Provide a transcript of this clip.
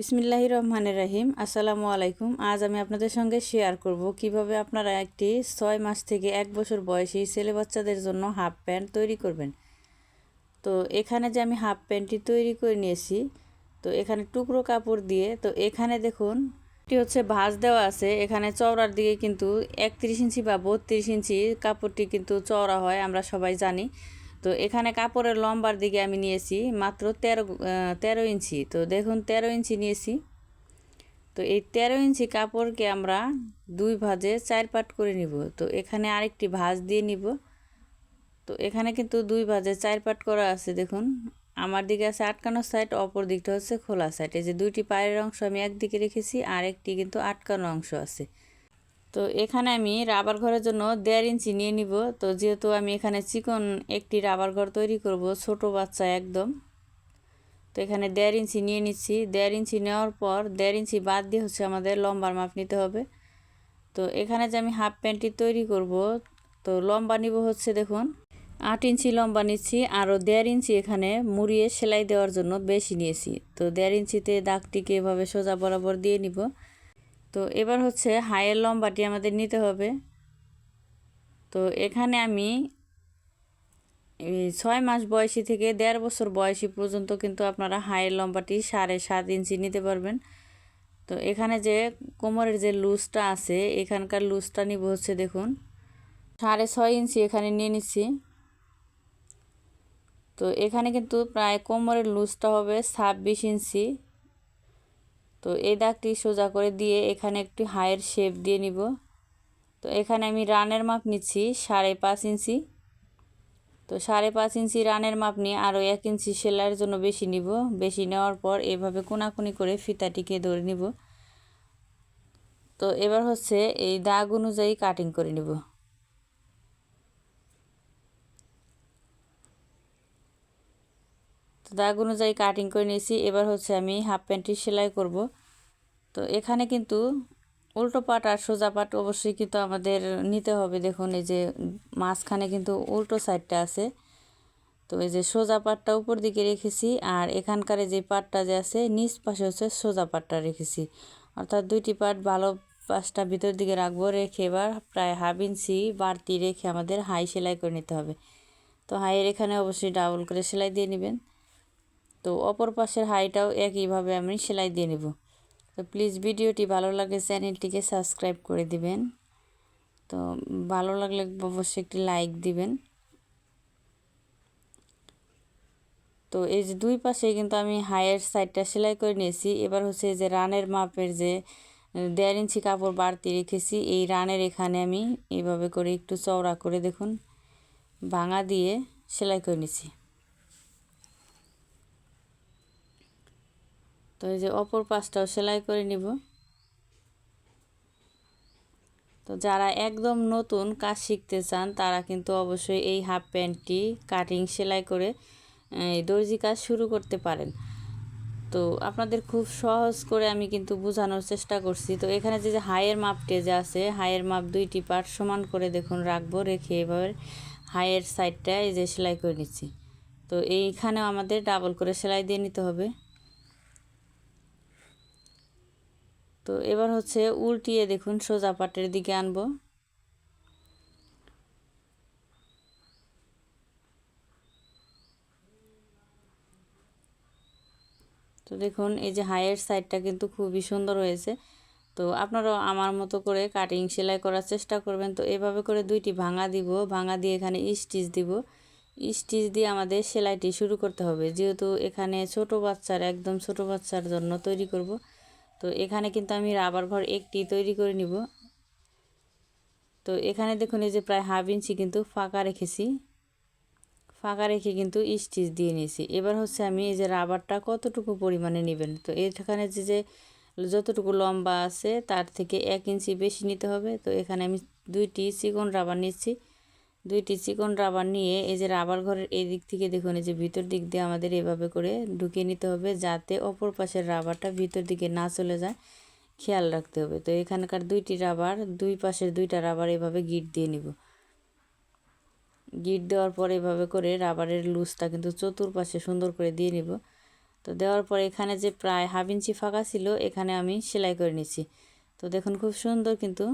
বিসমিল্লাহি রহমানের রাহিম। আসসালামু আলাইকুম। আজ আমি আপনাদের সঙ্গে শেয়ার করব কীভাবে আপনারা একটি ছয় মাস থেকে এক বছর বয়সী ছেলে বাচ্চাদের জন্য হাফ প্যান্ট তৈরি করবেন। তো এখানে যে আমি হাফ প্যান্টটি তৈরি করে নিয়েছি, তো এখানে টুকরো কাপড় দিয়ে, তো এখানে দেখুন এটি হচ্ছে ভাঁজ দেওয়া আছে। এখানে চওড়ার দিকে কিন্তু একত্রিশ ইঞ্চি বা বত্রিশ ইঞ্চি কাপড়টি কিন্তু চওড়া হয়, আমরা সবাই জানি। তো এখানে কাপড়ের লম্বার দিকে আমি নিয়েছি মাত্র তেরো তেরো ইঞ্চি। তো দেখুন তেরো ইঞ্চি নিয়েছি। তো এই তেরো ইঞ্চি কাপড়কে আমরা দুই ভাজে চার পাট করে নিব। তো এখানে আরেকটি ভাঁজ দিয়ে নিব। তো এখানে কিন্তু দুই ভাজে চার পাট করা আছে, দেখুন। আমার দিকে আছে আটকানো সাইড, অপর দিকটা হচ্ছে খোলা সাইড। এই যে দুইটি পায়ের অংশ আমি একদিকে রেখেছি আর একটি কিন্তু আটকানো অংশ আছে। তো এখানে আমি রাবার ঘরের জন্য দেড় ইঞ্চি নিয়ে নিব। তো যেহেতু আমি এখানে চিকন একটি রাবার ঘর তৈরি করব, ছোট বাচ্চা একদম। তো এখানে দেড় ইঞ্চি নিয়ে নিচ্ছি। দেড় ইঞ্চি নেওয়ার পর দেড় ইঞ্চি বাদ দিয়ে হচ্ছে আমাদের লম্বার মাপ নিতে হবে। তো এখানে যে আমি হাফ প্যান্টটি তৈরি করব, তো লম্বা নিব হচ্ছে দেখুন, আট ইঞ্চি লম্বা নিচ্ছি। আরও দেড় ইঞ্চি এখানে মুড়িয়ে সেলাই দেওয়ার জন্য বেশি নিয়েছি। তো দেড় ইঞ্চিতে দাগটিকে এভাবে সোজা বরাবর দিয়ে নিব। তো এবার হচ্ছে হায়ের লম্বাটি আমাদের নিতে হবে। তো এখানে আমি ছয় মাস বয়সী থেকে দেড় বছর বয়সী পর্যন্ত কিন্তু আপনারা হায়ের লম্বাটি সাড়ে সাত ইঞ্চি নিতে পারবেন। তো এখানে যে কোমরের যে লুজটা আছে, এখানকার লুজটা নিব হচ্ছে দেখুন, সাড়ে ছয় ইঞ্চি এখানে নিয়ে নিচ্ছি। তো এখানে কিন্তু প্রায় কোমরের লুজটা হবে ছাব্বিশ ইঞ্চি। তো এই দাগটি সোজা করে দিয়ে এখানে একটি হায়ের শেপ দিয়ে নিব। তো এখানে আমি রানের মাপ নিচ্ছি সাড়ে পাঁচ ইঞ্চি। তো সাড়ে পাঁচ ইঞ্চি রানের মাপ নিয়ে আরও এক ইঞ্চি সেলাইয়ের জন্য বেশি নিব। বেশি নেওয়ার পর এভাবে কোনাকুনি করে ফিতাটিকে ধরে নিব। তো এবার হচ্ছে এই দাগ অনুযায়ী কাটিং করে নিব। তো দাগ অনুযায়ী কাটিং করে নিয়েছি। এবার হচ্ছে আমি হাফ প্যান্টটি সেলাই করব। তো এখানে কিন্তু উল্টো পাট আর সোজা পাট অবশ্যই কিন্তু আমাদের নিতে হবে। দেখুন, এই যে মাঝখানে কিন্তু উল্টো সাইডটা আছে। তো এই যে সোজা পাটটা উপর দিকে রেখেছি আর এখানকার যে পাটটা যে আছে, নিচ পাশে হচ্ছে সোজা পাটটা রেখেছি। অর্থাৎ দুইটি পাট ভালো পাশটা ভিতর দিকে রাখব, রেখে এবার প্রায় হাফ ইঞ্চি বাড়তি রেখে আমাদের হাই সেলাই করে নিতে হবে। তো হাইয়ের এখানে অবশ্যই ডাবল করে সেলাই দিয়ে নেবেন। তো অপর পাশের হাইটাও একইভাবে আমি সেলাই দিয়ে নেব। তো প্লিজ ভিডিওটি ভালো লাগলে চ্যানেলটিকে সাবস্ক্রাইব করে দিবেন। তো ভালো লাগলে অবশ্যই একটি লাইক দিবেন। তো এই যে দুই পাশে কিন্তু আমি হায়ের সাইডটা সেলাই করে নিয়েছি। এবার হচ্ছে যে রানের মাপের যে দেড় ইঞ্চি কাপড় বাড়তি রেখেছি। এই রানের এখানে আমি এইভাবে করে একটু চওড়া করে দেখুন, ভাঙা দিয়ে সেলাই করে নিছি তো এই যে অপর পাশটাও সেলাই করে নিব। তো যারা একদম নতুন কাজ শিখতে চান, তারা কিন্তু অবশ্যই এই হাফ প্যান্টটি কাটিং সেলাই করে দর্জি কাজ শুরু করতে পারেন। তো আপনাদের খুব সহজ করে আমি কিন্তু বোঝানোর চেষ্টা করছি। তো এখানে যে যে হাইয়ের মাপটে যে আছে হাইয়ের মাপ দুইটি পার্ট সমান করে দেখুন, রাখব, রেখে এবার হাইয়ের সাইডটা এই যে সেলাই করে নিচ্ছি। তো এইখানেও আমাদের ডাবল করে সেলাই দিয়ে নিতে হবে। তো এবার হচ্ছে উল্টিয়ে দেখুন সোজা পাটের দিকে আনব। তো দেখুন এই যে হাইয়ের সাইডটা কিন্তু খুবই সুন্দর হয়েছে। তো আপনারাও আমার মতো করে কাটিং সেলাই করার চেষ্টা করবেন। তো এভাবে করে দুইটি ভাঙা দিব, ভাঙা দিয়ে এখানে স্টিচ দিব। স্টিচ দিয়ে আমাদের সেলাইটি শুরু করতে হবে। যেহেতু এখানে ছোট বাচ্চার, একদম ছোট বাচ্চার জন্য তৈরি করব। তো এখানে কিন্তু আমি রাবার ঘর একটি তৈরি করে নিব। তো এখানে দেখুন এই যে প্রায় হাফ ইঞ্চি কিন্তু ফাঁকা রেখেছি। ফাঁকা রেখে কিন্তু স্টিচ দিয়ে নিয়েছি। এবার হচ্ছে আমি এই যে রাবারটা কতটুকু পরিমাণে নেবেন? তো এখানে যে যে যতটুকু লম্বা আছে তার থেকে এক ইঞ্চি বেশি নিতে হবে। তো এখানে আমি দুইটি চিকন রাবার নিচ্ছি। দুইটি চিকন রাবার নিয়ে এই যে রাবার ঘরের এই দিক থেকে দেখুন, এই যে ভিতর দিক দিয়ে আমাদের এভাবে করে ঢুকিয়ে নিতে হবে যাতে অপর পাশের রাবারটা ভিতর দিকে না চলে যায়। খেয়াল রাখতে হবে। তো এখানকার দুইটি রাবার, দুই পাশের দুইটা রাবার এভাবে গিট দিয়ে নিব। গিট দেওয়ার পর এভাবে করে রাবারের লুজটা কিন্তু চতুর্পাশে সুন্দর করে দিয়ে নিব। তো দেওয়ার পর এখানে যে প্রায় হাফ ইঞ্চি ফাঁকা ছিল, এখানে আমি সেলাই করে নিছি তো দেখুন, খুব সুন্দর কিন্তু